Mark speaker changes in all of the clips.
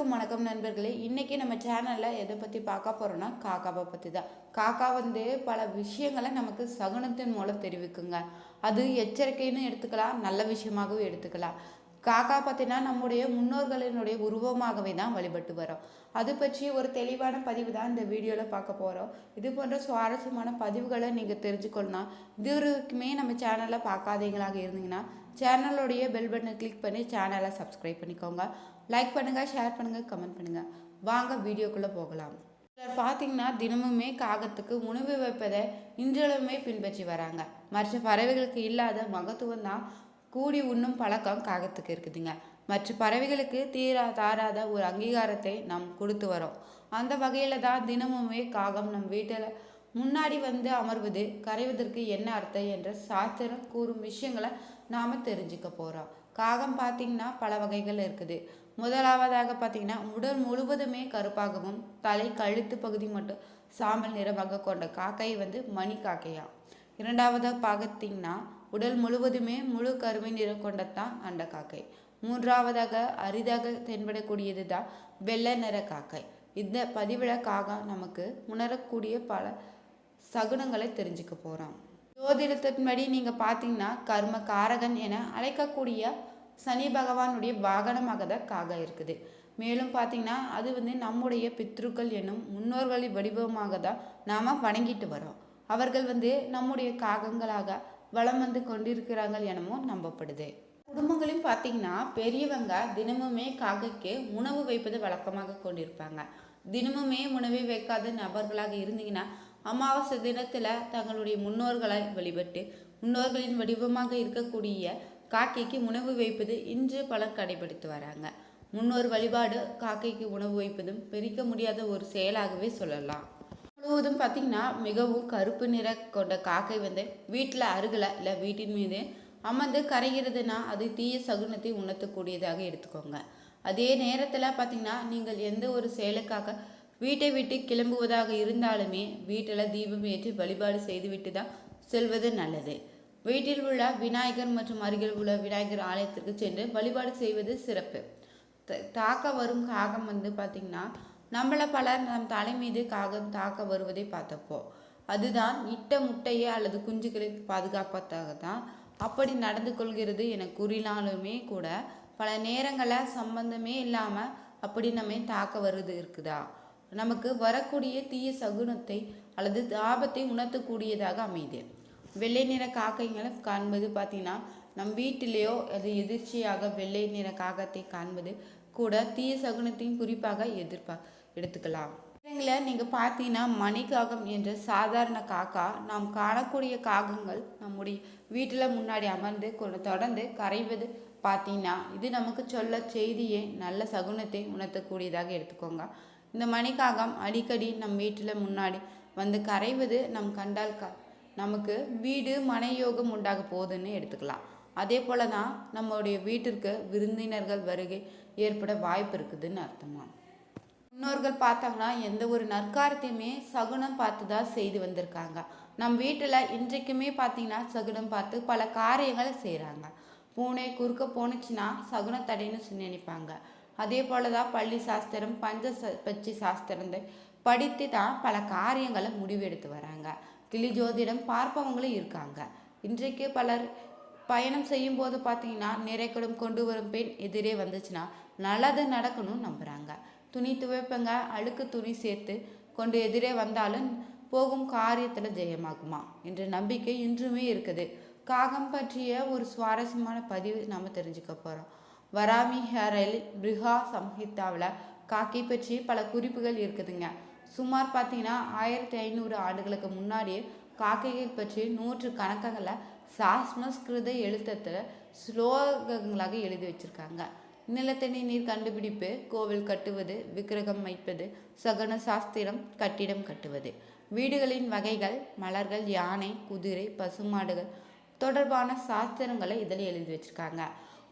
Speaker 1: அனைவருக்கும் வணக்கம் நண்பர்களே. இன்றைக்கி நம்ம சேனலில் எதை பற்றி பார்க்க போகிறோன்னா காக்காவை பற்றி தான் காக்கா வந்து பல விஷயங்களை நமக்கு சகுனத்தின் மூலம் தெரிவிக்குங்க. அது எச்சரிக்கைன்னு எடுத்துக்கலாம் நல்ல விஷயமாகவும் எடுத்துக்கலாம். காக்கா பார்த்தீங்கன்னா நம்முடைய முன்னோர்களினுடைய உருவமாகவே தான் வழிபட்டு வரோம். அது பற்றி ஒரு தெளிவான பதிவு தான் இந்த வீடியோவில் பார்க்க போகிறோம் இது போன்ற சுவாரஸ்யமான பதிவுகளை நீங்கள் தெரிஞ்சுக்கொள்ளலாம். இது வரைக்குமே நம்ம சேனலை பார்க்காதீங்களாக இருந்தீங்கன்னா சேனலுடைய பெல் பட்டனை கிளிக் பண்ணி சேனலை சப்ஸ்கிரைப் பண்ணிக்கோங்க. லைக் பண்ணுங்கள் ஷேர் பண்ணுங்கள் கமெண்ட் பண்ணுங்கள் வாங்க வீடியோக்குள்ளே போகலாம். சிலர் பார்த்தீங்கன்னா தினமுமே காகத்துக்கு உணவு வைப்பதை இன்றளவுமே பின்பற்றி வராங்க. மற்ற பறவைகளுக்கு இல்லாத மகத்துவம் தான் கூடி உண்ணும் பழக்கம் காகத்துக்கு இருக்குதுங்க. மற்ற பறவைகளுக்கு தீரா தாராத ஒரு அங்கீகாரத்தை நாம் கொடுத்து வரோம். அந்த வகையில் தான் தினமுமே காகம் நம் வீட்டில் முன்னாடி வந்து அமர்வது கரைவதற்கு என்ன அர்த்தம் என்ற சாஸ்திரம் கூறும் விஷயங்களை நாம் தெரிஞ்சுக்க போகிறோம் காகம் பார்த்திங்கன்னா பல வகைகள் இருக்குது. முதலாவதாக பார்த்தீங்கன்னா உடல் முழுவதுமே கருப்பாகவும் தலை கழுத்து பகுதி மட்டும் சாம்பல் நிறமாக கொண்ட காக்கை வந்து மணி காக்கையா? இரண்டாவதாக பார்த்திங்கன்னா உடல் முழுவதுமே முழு கருமை நிறம் கொண்டதான் அண்ட காக்கை. மூன்றாவதாக அரிதாக தென்படக்கூடியது தான் வெள்ளை நிற காக்கை. இந்த பதிவிட காகம் நமக்கு உணரக்கூடிய பல சகுனங்களை தெரிஞ்சுக்க போகிறோம் ஜோதிடத்தின்படி நீங்கள் பார்த்தீங்கன்னா கர்ம காரகன் என அழைக்கக்கூடிய சனி பகவானுடைய வாகனமாக தான் காக இருக்குது. மேலும் பார்த்தீங்கன்னா அது வந்து நம்முடைய பித்ருக்கள் என்னும் முன்னோர்களின் வடிவமாக தான் நாம் வணங்கிட்டு வரோம் அவர்கள் வந்து நம்முடைய காகங்களாக வலம் வந்து கொண்டிருக்கிறார்கள் எனவும் நம்பப்படுது. குடும்பங்களையும் பார்த்தீங்கன்னா பெரியவங்க தினமுமே காகைக்கு உணவு வைப்பது வழக்கமாக கொண்டிருப்பாங்க. தினமுமே உணவை வைக்காத நபர்களாக இருந்தீங்கன்னா அமாவாசை தினத்தில் தங்களுடைய முன்னோர்களை வழிபட்டு முன்னோர்களின் வடிவமாக இருக்கக்கூடிய காக்கைக்கு உணவு வைப்பது இன்று பலர் கடைபிடித்து வராங்க. முன்னோர் வழிபாடு காக்கைக்கு உணவு வைப்பதும் பிரிக்க முடியாத ஒரு செயலாகவே சொல்லலாம். முழுவதும் பார்த்திங்கன்னா மிகவும் கருப்பு நிற கொண்ட காக்கை வந்து வீட்டில் அருகில் இல்லை வீட்டின் மீது அமர்ந்து கரைகிறதுனா அது தீய சகுனத்தை உணர்த்தக்கூடியதாக எடுத்துக்கோங்க. அதே நேரத்தில் பார்த்திங்கன்னா நீங்கள் எந்த ஒரு செயலுக்காக வீட்டை விட்டு கிளம்புவதாக இருந்தாலுமே வீட்டில் தீபம் ஏற்றி வழிபாடு செய்துவிட்டு தான் செல்வது நல்லது. வீட்டில் உள்ள விநாயகர் மற்றும் அருகில் உள்ள விநாயகர் ஆலயத்திற்கு சென்று வழிபாடு செய்வது சிறப்பு. தாக்க வரும் காகம் வந்து பார்த்திங்கன்னா நம்மளை பலர் நம் தலை மீது காகம் தாக்க வருவதை பார்த்தப்போ அதுதான் இட்ட முட்டையை அல்லது குஞ்சுகளை பாதுகாப்பதாக தான் அப்படி நடந்து கொள்கிறது என கூறினாலுமே கூட பல நேரங்களில் சம்பந்தமே இல்லாமல் அப்படி நம்மை தாக்க வருது இருக்குதா? நமக்கு வரக்கூடிய தீய சகுனத்தை அல்லது ஆபத்தை உணர்த்தக்கூடியதாக அமையுது. வெள்ளை நிற காக்கைகளை காண்பது பார்த்தீங்கன்னா நம் வீட்டிலேயோ அது எதிர்ச்சியாக வெள்ளை நிற காகத்தை காண்பது கூட தீய சகுனத்தையும் குறிப்பாக எதிர்ப்பா எடுத்துக்கலாம். நீங்கள் நீங்கள் பார்த்தீங்கன்னா மணிக்காகம் என்ற சாதாரண காக்கா நாம் காணக்கூடிய காகங்கள் நம்முடைய வீட்டில் முன்னாடி அமர்ந்து தொடர்ந்து கரைவது பார்த்தீங்கன்னா இது நமக்கு சொல்ல செய்தியே நல்ல சகுனத்தை உணர்த்தக்கூடியதாக எடுத்துக்கோங்க. இந்த மணிக்காகம் அடிக்கடி நம் வீட்டில் முன்னாடி வந்து கரைவது நம் கண்டால் க நமக்கு வீடு மனையோகம் உண்டாக போகுதுன்னு எடுத்துக்கலாம். அதே போல தான் நம்மளுடைய வீட்டிற்கு விருந்தினர்கள் வருகை ஏற்பட வாய்ப்பு இருக்குதுன்னு அர்த்தமா? முன்னோர்கள் பார்த்தாங்கன்னா எந்த ஒரு நற்காரத்தையுமே சகுனம் பார்த்து தான் செய்து வந்திருக்காங்க. நம் வீட்டில் இன்றைக்குமே பார்த்தீங்கன்னா சகுனம் பார்த்து பல காரியங்களை செய்கிறாங்க பூனை குறுக்க போணுச்சுன்னா சகுன தடைன்னு நினைப்பாங்க. அதே போல தான் பள்ளி சாஸ்திரம் பஞ்ச பட்சி சாஸ்திரம் படித்து தான் பல காரியங்களை முடிவெடுத்து வராங்க. கிளி ஜோதிடம் பார்ப்பவங்களும் இருக்காங்க. இன்றைக்கு பலர் பயணம் செய்யும்போது பார்த்தீங்கன்னா நிறைக்கடம் கொண்டு வரும் பெண் எதிரே வந்துச்சுன்னா நல்லது நடக்கணும்னு நம்புகிறாங்க துணி துவைப்பங்க அழுக்கு துணி சேர்த்து கொண்டு எதிரே வந்தாலும் போகும் காரியத்தில் ஜெயமாகுமா? என்ற நம்பிக்கை இன்றுமே இருக்குது. காகம் பற்றிய ஒரு சுவாரஸ்யமான பதிவு நாம் தெரிஞ்சுக்க போகிறோம் வராமி ஹேரல் சம்ஹித்தாவில் சம்ஹிதாவில் காக்கை பற்றி பல குறிப்புகள் இருக்குதுங்க. சுமார் பார்த்தீங்கன்னா ஆயிரத்தி ஐநூறு ஆண்டுகளுக்கு முன்னாடியே காக்கைகள் பற்றி நூற்று கணக்கங்களை சாஸ்மஸ்கிருத எழுத்தத்தில் ஸ்லோகங்களாக எழுதி வச்சுருக்காங்க. நிலத்தடி நீர் கண்டுபிடிப்பு கோவில் கட்டுவது விக்கிரகம் வைப்பது சகன சாஸ்திரம் கட்டிடம் கட்டுவது. வீடுகளின் வகைகள் மலர்கள் யானை குதிரை பசுமாடுகள் தொடர்பான சாஸ்திரங்களை இதில் எழுதி வச்சுருக்காங்க.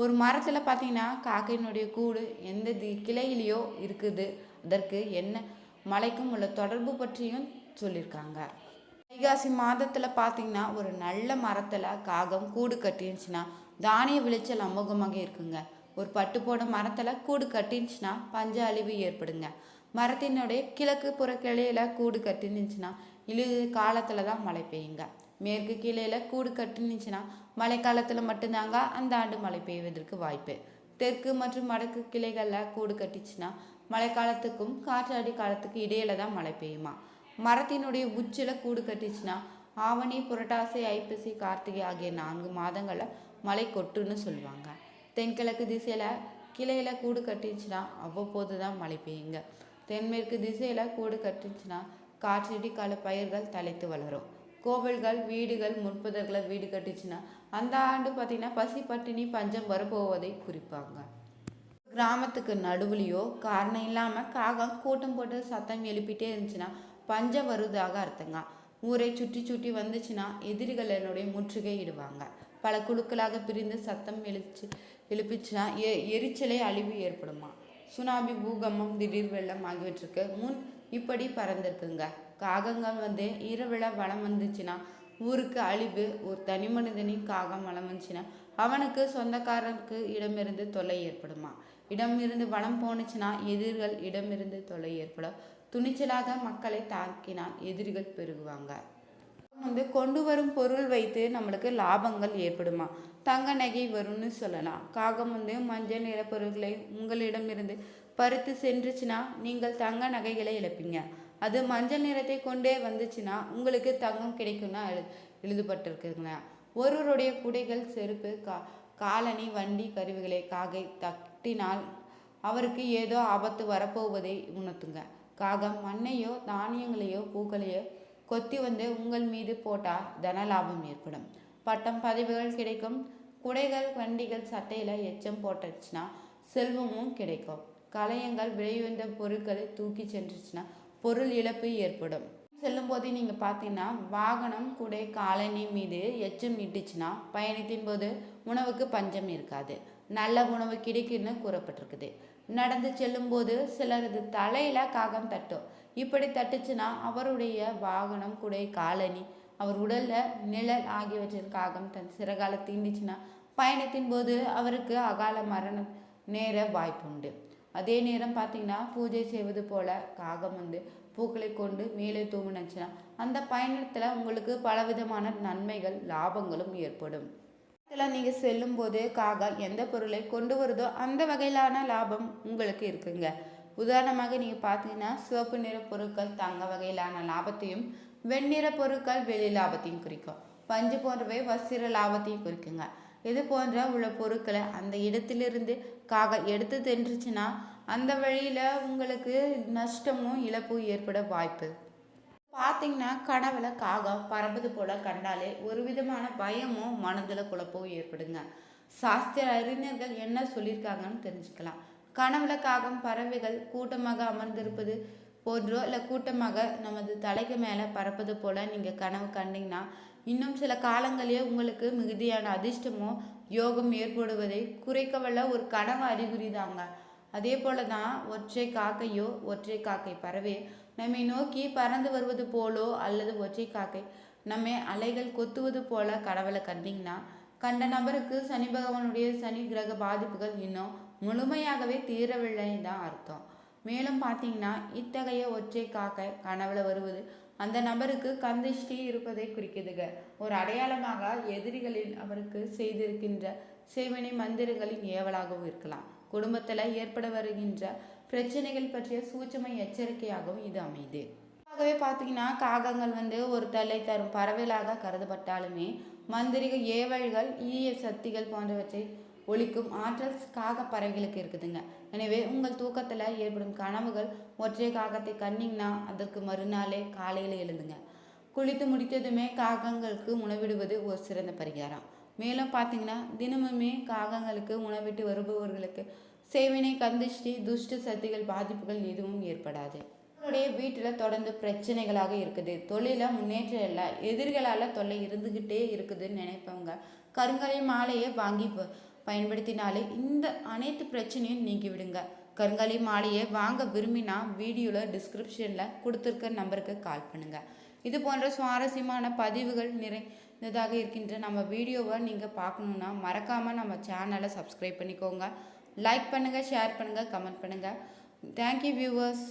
Speaker 1: ஒரு மரத்தில் பார்த்தீங்கன்னா காக்கையினுடைய கூடு எந்த கிளையிலையோ இருக்குது. அதற்கு என்ன மலைக்கும் உள்ள தொடர்பு பற்றியும் சொல்லியிருக்காங்க வைகாசி மாதத்தில் பார்த்தீங்கன்னா ஒரு நல்ல மரத்தில் காகம் கூடு கட்டிருந்துச்சுன்னா தானிய விளைச்சல் அமோகமாக இருக்குங்க. ஒரு பட்டு போன மரத்தில் கூடு கட்டிருந்துச்சுன்னா பஞ்ச அழிவு ஏற்படுங்க. மரத்தினுடைய கிழக்கு புற கிளையில கூடு கட்டிருந்துச்சுன்னா இழு காலத்தில் தான் மழை பெய்யுங்க. மேற்கு கிளையில கூடு கட்டிருந்துச்சுன்னா மழை காலத்தில் மட்டும்தாங்க அந்த ஆண்டு மழை பெய்வதற்கு வாய்ப்பு. தெற்கு மற்றும் வடக்கு கிளைகளில் கூடு கட்டிச்சுன்னா மழைக்காலத்துக்கும் காற்றாடி காலத்துக்கு இடையில தான் மழை பெய்யுமா? மரத்தினுடைய உச்சில கூடு கட்டிச்சுன்னா ஆவணி புரட்டாசி ஐப்பசி கார்த்திகை ஆகிய நான்கு மாதங்களில் மழை கொட்டுன்னு சொல்லுவாங்க. தென்கிழக்கு திசையில் கிளையில கூடு கட்டிச்சுன்னா அவ்வப்போது தான் மழை பெய்யுங்க. தென்மேற்கு திசையில் கூடு கட்டிச்சுன்னா காற்றடி கால பயிர்கள் தலைத்து வளரும். கோவில்கள் வீடுகள் முற்புதர்களை வீடு கட்டிச்சுன்னா அந்த ஆண்டு பார்த்திங்கன்னா பசி பட்டினி பஞ்சம் வரப்போவதை குறிப்பாங்க. கிராமத்துக்கு நடுவுலையோ காரணம் இல்லாமல் காகம் கூட்டம் போட்டு சத்தம் எழுப்பிட்டே இருந்துச்சுன்னா பஞ்சம் வருவதாக அர்த்தங்க. ஊரை சுற்றி சுற்றி வந்துச்சுன்னா எதிரிகள் என்னுடைய முற்றுகை இடுவாங்க. பல குழுக்களாக பிரிந்து சத்தம் எழுச்சி எழுப்பிச்சுன்னா எ எரிச்சலை அழிவு ஏற்படுமா? சுனாமி பூகம்பம் திடீர் வெள்ளம் ஆகியவற்றுக்கு முன் இப்படி பறந்துருக்குங்க. காகங்கள் வந்து இரவில் வளம் வந்துச்சுன்னா ஊருக்கு அழிவு ஒரு தனி மனிதனின் காகம் வளம் வந்துச்சுன்னா அவனுக்கு சொந்தக்காரனுக்கு இடமிருந்து தொல்லை ஏற்படுமா? இடமிருந்து வளம் போனுச்சுன்னா எதிர்கள் இடமிருந்து தொல்லை ஏற்படும். துணிச்சலாக மக்களை தாக்கினால் எதிரிகள் பெருகுவாங்க. வந்து கொண்டு வரும் பொருள் வைத்து நம்மளுக்கு லாபங்கள் ஏற்படுமா? தங்க நகை வரும்னு சொல்லலாம். காகம் வந்து மஞ்சள் நிற பொருட்களை உங்களிடமிருந்து பறித்து சென்றுச்சுன்னா நீங்கள் தங்க நகைகளை இழப்பீங்க. அது மஞ்சள் நிறத்தை கொண்டே வந்துச்சுன்னா உங்களுக்கு தங்கம் கிடைக்கும்னா எழு எழுதப்பட்டிருக்குங்க ஒருவருடைய குடைகள் செருப்பு கா காலணி வண்டி கருவிகளை காகை தட்டினால் அவருக்கு ஏதோ ஆபத்து வரப்போவதை உணர்த்துங்க. காகம் மண்ணையோ தானியங்களையோ பூக்களையோ கொத்தி வந்து உங்கள் மீது போட்டால் தன லாபம் ஏற்படும். பட்டம் பதவிகள் கிடைக்கும். குடைகள் வண்டிகள் சட்டையில் எச்சம் போட்டுச்சுன்னா செல்வமும் கிடைக்கும். கலையங்கள் விளைவுந்த பொருட்களை தூக்கி சென்றுச்சுன்னா பொருள் இழப்பு ஏற்படும். செல்லும்போது நீங்கள் பார்த்தீங்கன்னா வாகனம் குடை காலனி மீது எச்சம் இட்டுச்சுன்னா பயணத்தின் போது உணவுக்கு பஞ்சம் இருக்காது. நல்ல உணவு கிடைக்குன்னு கூறப்பட்டிருக்குது. நடந்து செல்லும்போது சிலரது தலையில் காகம் தட்டும். இப்படி தட்டுச்சுன்னா அவருடைய வாகனம் குடை காலனி அவர் உடலில் நிழல் ஆகியவற்றின் காகம் தன் சிறகால தீண்டிச்சுன்னா பயணத்தின் போது அவருக்கு அகால மரணம் நேர வாய்ப்புண்டு. அதே நேரம் பார்த்தீங்கன்னா பூஜை செய்வது போல காகம் வந்து பூக்களை கொண்டு மேலே தூங்கினுச்சுன்னா அந்த பயணத்தில் உங்களுக்கு பலவிதமான நன்மைகள் லாபங்களும் ஏற்படும். இதில் நீங்கள் செல்லும்போது காகா எந்த பொருளை கொண்டு வருதோ அந்த வகையிலான லாபம் உங்களுக்கு இருக்குங்க. உதாரணமாக நீங்கள் பார்த்தீங்கன்னா சிவப்பு நிற பொருட்கள் தங்க வகையிலான லாபத்தையும் வெண்ணிற பொருட்கள் வெளி லாபத்தையும் குறிக்கும். பஞ்சு போன்றவை வசிர லாபத்தையும் குறிக்குங்க. இது போன்ற உள்ள பொருட்களை அந்த இடத்திலிருந்து காக எடுத்து தென்றுச்சுன்னா அந்த வழியில் உங்களுக்கு நஷ்டமும் இழப்பும் ஏற்பட வாய்ப்பு. பார்த்தீங்கன்னா கனவுல காகம் பறப்பது போல கண்டாலே ஒரு விதமான பயமும் மனதில் குழப்பமும் ஏற்படுங்க. சாஸ்திர அறிஞர்கள் என்ன சொல்லியிருக்காங்கன்னு தெரிஞ்சுக்கலாம். கனவுல காகம் பறவைகள் கூட்டமாக அமர்ந்திருப்பது போன்றோ இல்லை கூட்டமாக நமது தலைக்கு மேலே பறப்பது போல நீங்கள் கனவு கண்டிங்கன்னா இன்னும் சில காலங்களிலே உங்களுக்கு மிகுதியான அதிர்ஷ்டமோ யோகம் ஏற்படுவதை குறைக்கவல்ல ஒரு கனவு அறிகுறி தாங்க. அதே போல தான் ஒற்றை காக்கையோ ஒற்றை காக்கை பறவை நம்மை நோக்கி பறந்து வருவது போலோ அல்லது ஒற்றை காக்கை நம்மை அலைகள் கொத்துவது போல கடவுளை கண்டிங்கன்னா கண்ட நபருக்கு சனி பகவானுடைய சனி கிரக பாதிப்புகள் இன்னும் முழுமையாகவே தீரவில்லைன்னு தான் அர்த்தம். மேலும் பார்த்தீங்கன்னா இத்தகைய ஒற்றை காக்கை கனவுல வருவது அந்த நபருக்கு கந்திஷ்டி இருப்பதை குறிக்குதுங்க ஒரு அடையாளமாக எதிரிகளில் அவருக்கு செய்திருக்கின்ற சேவனை மந்திரங்களின் ஏவலாகவும் இருக்கலாம். குடும்பத்தில் ஏற்பட வருகின்ற பிரச்சனைகள் பற்றிய சூட்சம எச்சரிக்கையாகவும் இது அமையுது ஆகவே பார்த்தீங்கன்னா காகங்கள் வந்து ஒரு தலை தரும் பறவைகளாக கருதப்பட்டாலுமே மந்திரிக ஏவல்கள் ஈய சக்திகள் போன்றவற்றை ஒழிக்கும் ஆற்றல் காக பறவைகளுக்கு இருக்குதுங்க. எனவே உங்கள் தூக்கத்தில் ஏற்படும் கனவுகள் ஒற்றை காகத்தை கண்டிங்கன்னா அதற்கு மறுநாளே காலையில் எழுதுங்க குளித்து முடித்ததுமே காகங்களுக்கு உணவிடுவது ஒரு சிறந்த பரிகாரம். மேலும் பார்த்தீங்கன்னா தினமுமே காகங்களுக்கு உணவிட்டு வருபவர்களுக்கு சேவினை கந்திஷ்டி துஷ்ட சக்திகள் பாதிப்புகள் எதுவும் ஏற்படாது. உங்களுடைய வீட்டில் தொடர்ந்து பிரச்சனைகளாக இருக்குது. தொழில முன்னேற்றம் இல்லை. எதிரிகளால் தொல்லை இருந்துக்கிட்டே இருக்குதுன்னு நினைப்பவங்க கருங்கலை மாலையை வாங்கி பயன்படுத்தினாலே இந்த அனைத்து பிரச்சனையும் நீங்கிவிடுங்க கருங்காலி மாலையை வாங்க விரும்பினா வீடியோவில் டிஸ்கிரிப்ஷனில் கொடுத்துருக்க நம்பருக்கு கால் பண்ணுங்கள் இது போன்ற சுவாரஸ்யமான பதிவுகள் நிறைந்ததாக இருக்கின்ற நம்ம வீடியோவை நீங்கள் பார்க்கணுன்னா மறக்காமல் நம்ம சேனலை சப்ஸ்கிரைப் பண்ணிக்கோங்க. லைக் பண்ணுங்கள் ஷேர் பண்ணுங்கள் கமெண்ட் பண்ணுங்கள் தேங்க்யூ வியூவர்ஸ்